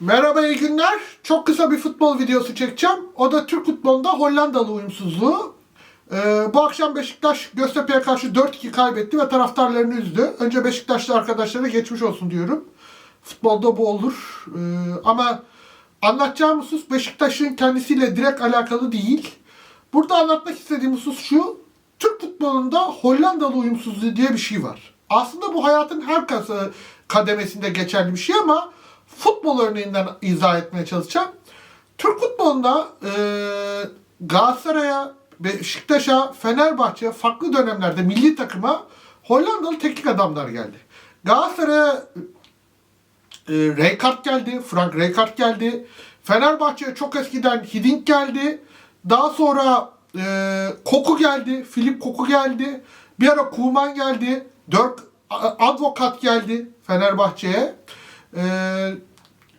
Merhaba iyi günler. Çok kısa bir futbol videosu çekeceğim. O da Türk futbolunda Hollandalı uyumsuzluğu. Ee, bu akşam Beşiktaş Göztepe'ye karşı 4-2 kaybetti ve taraftarlarını üzdü. Önce Beşiktaşlı arkadaşlara geçmiş olsun diyorum. Futbolda bu olur. Ee, ama anlatacağım husus Beşiktaş'ın kendisiyle direkt alakalı değil. Burada anlatmak istediğim husus şu. Türk futbolunda Hollandalı uyumsuzluğu diye bir şey var. Aslında bu hayatın her kademesinde geçerli bir şey ama futbol örneğinden izah etmeye çalışacağım. Türk futbolunda e, Galatasaray'a, Beşiktaş'a, Fenerbahçe'ye farklı dönemlerde milli takıma Hollandalı teknik adamlar geldi. Galatasaray'a e, Rijkaard geldi, Frank Rijkaard geldi. Fenerbahçe'ye çok eskiden Hiddink geldi. Daha sonra e, Koku geldi, Filip Koku geldi. Bir ara Kuman geldi. Dirk Advokat geldi Fenerbahçe'ye. E,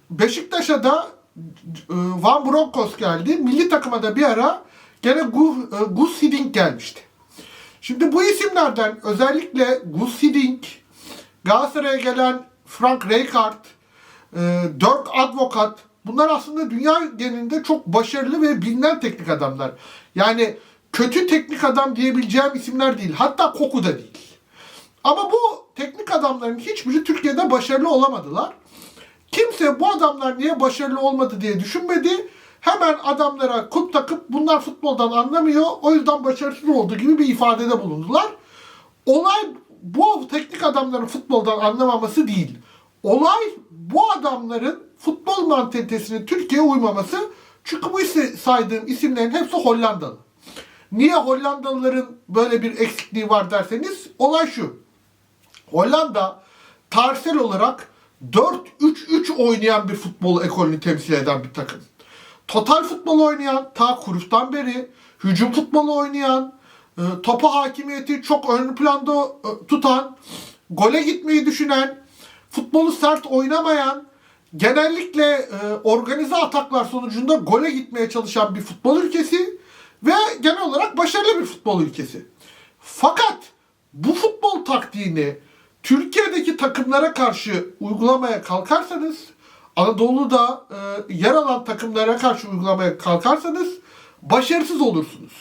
Beşiktaş'a da e, Van Bronckhorst geldi. Milli takıma da bir ara gene e, Gus Hiddink gelmişti. Şimdi bu isimlerden özellikle Gus Hiddink, Galatasaray'a gelen Frank Rijkaard, e, Dirk Advokat bunlar aslında dünya genelinde çok başarılı ve bilinen teknik adamlar. Yani kötü teknik adam diyebileceğim isimler değil. Hatta Koku da değil. Ama bu teknik adamların hiçbiri Türkiye'de başarılı olamadılar. Kimse bu adamlar niye başarılı olmadı diye düşünmedi. Hemen adamlara kulp takıp bunlar futboldan anlamıyor. O yüzden başarısız oldu gibi bir ifadede bulundular. Olay bu teknik adamların futboldan anlamaması değil. Olay bu adamların futbol mantalitesinin Türkiye'ye uymaması. Çünkü bu saydığım isimlerin hepsi Hollandalı. Niye Hollandalıların böyle bir eksikliği var derseniz olay şu. Hollanda tarihsel olarak 4-3-3 oynayan bir futbol ekolünü temsil eden bir takım. Total futbol oynayan, ta Cruyff'tan beri hücum futbolu oynayan, e, topa hakimiyeti çok ön planda e, tutan, gole gitmeyi düşünen, futbolu sert oynamayan, genellikle e, organize ataklar sonucunda gole gitmeye çalışan bir futbol ülkesi ve genel olarak başarılı bir futbol ülkesi. Fakat bu futbol taktiğini Türkiye'deki takımlara karşı uygulamaya kalkarsanız, Anadolu'da e, yer alan takımlara karşı uygulamaya kalkarsanız başarısız olursunuz.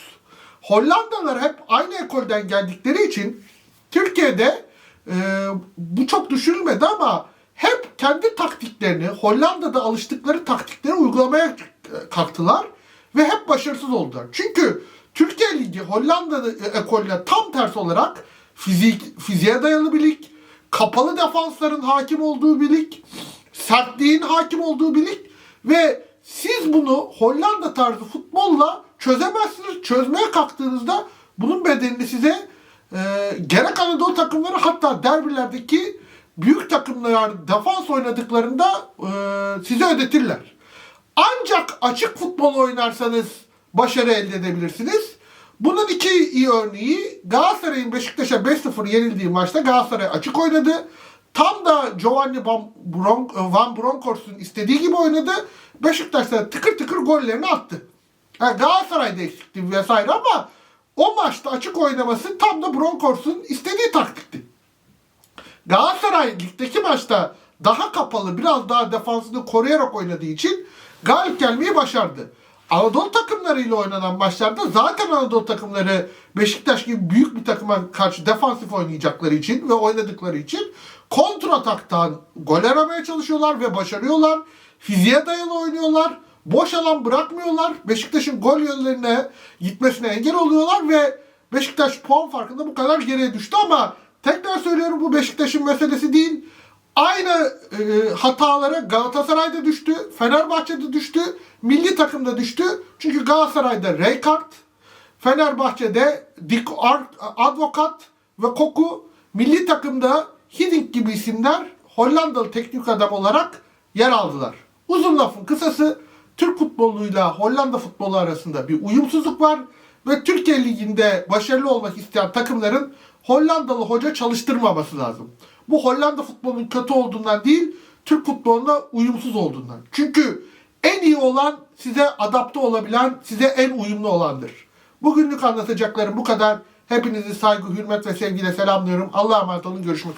Hollandalılar hep aynı ekolden geldikleri için Türkiye'de e, bu çok düşünülmedi ama hep kendi taktiklerini, Hollanda'da alıştıkları taktikleri uygulamaya e, kalktılar ve hep başarısız oldular. Çünkü Türkiye Ligi Hollanda ekolüne tam tersi olarak fizik, fiziğe dayalı bir lig, kapalı defansların hakim olduğu bir lig, sertliğin hakim olduğu bir lig ve siz bunu Hollanda tarzı futbolla çözemezsiniz. Çözmeye kalktığınızda bunun bedelini size e, gerek Anadolu takımları hatta derbilerdeki büyük takımlar defans oynadıklarında e, size ödetirler. Ancak açık futbol oynarsanız başarı elde edebilirsiniz. Bunun iki iyi örneği Galatasaray'ın Beşiktaş'a 5-0 yenildiği maçta Galatasaray açık oynadı. Tam da Giovanni Van, Bron- Van Bronckhorst'un istediği gibi oynadı. Beşiktaş da tıkır tıkır gollerini attı. Yani Galatasaray'da eksikti vesaire ama o maçta açık oynaması tam da Bronckhorst'un istediği taktikti. Galatasaray ligdeki maçta daha kapalı, biraz daha defansını koruyarak oynadığı için galip gelmeyi başardı. Anadolu takımlarıyla oynanan maçlarda zaten Anadolu takımları Beşiktaş gibi büyük bir takıma karşı defansif oynayacakları için ve oynadıkları için kontrataktan gol aramaya çalışıyorlar ve başarıyorlar. Fiziğe dayalı oynuyorlar. Boş alan bırakmıyorlar. Beşiktaş'ın gol yönlerine gitmesine engel oluyorlar ve Beşiktaş puan farkında bu kadar geriye düştü ama tekrar söylüyorum bu Beşiktaş'ın meselesi değil. Aynı e, hatalara Galatasaray'da düştü, Fenerbahçe'de düştü, milli takımda düştü. Çünkü Galatasaray'da Rijkaard, Fenerbahçe'de Dick Ar- Advokat ve Koku, milli takımda Hiddink gibi isimler Hollandalı teknik adam olarak yer aldılar. Uzun lafın kısası Türk futboluyla Hollanda futbolu arasında bir uyumsuzluk var ve Türkiye Ligi'nde başarılı olmak isteyen takımların Hollandalı hoca çalıştırmaması lazım. Bu Hollanda futbolunun kötü olduğundan değil, Türk futboluna uyumsuz olduğundan. Çünkü en iyi olan size adapte olabilen, size en uyumlu olandır. Bugünlük anlatacaklarım bu kadar. Hepinizi saygı, hürmet ve sevgiyle selamlıyorum. Allah'a emanet olun. Görüşmek üzere.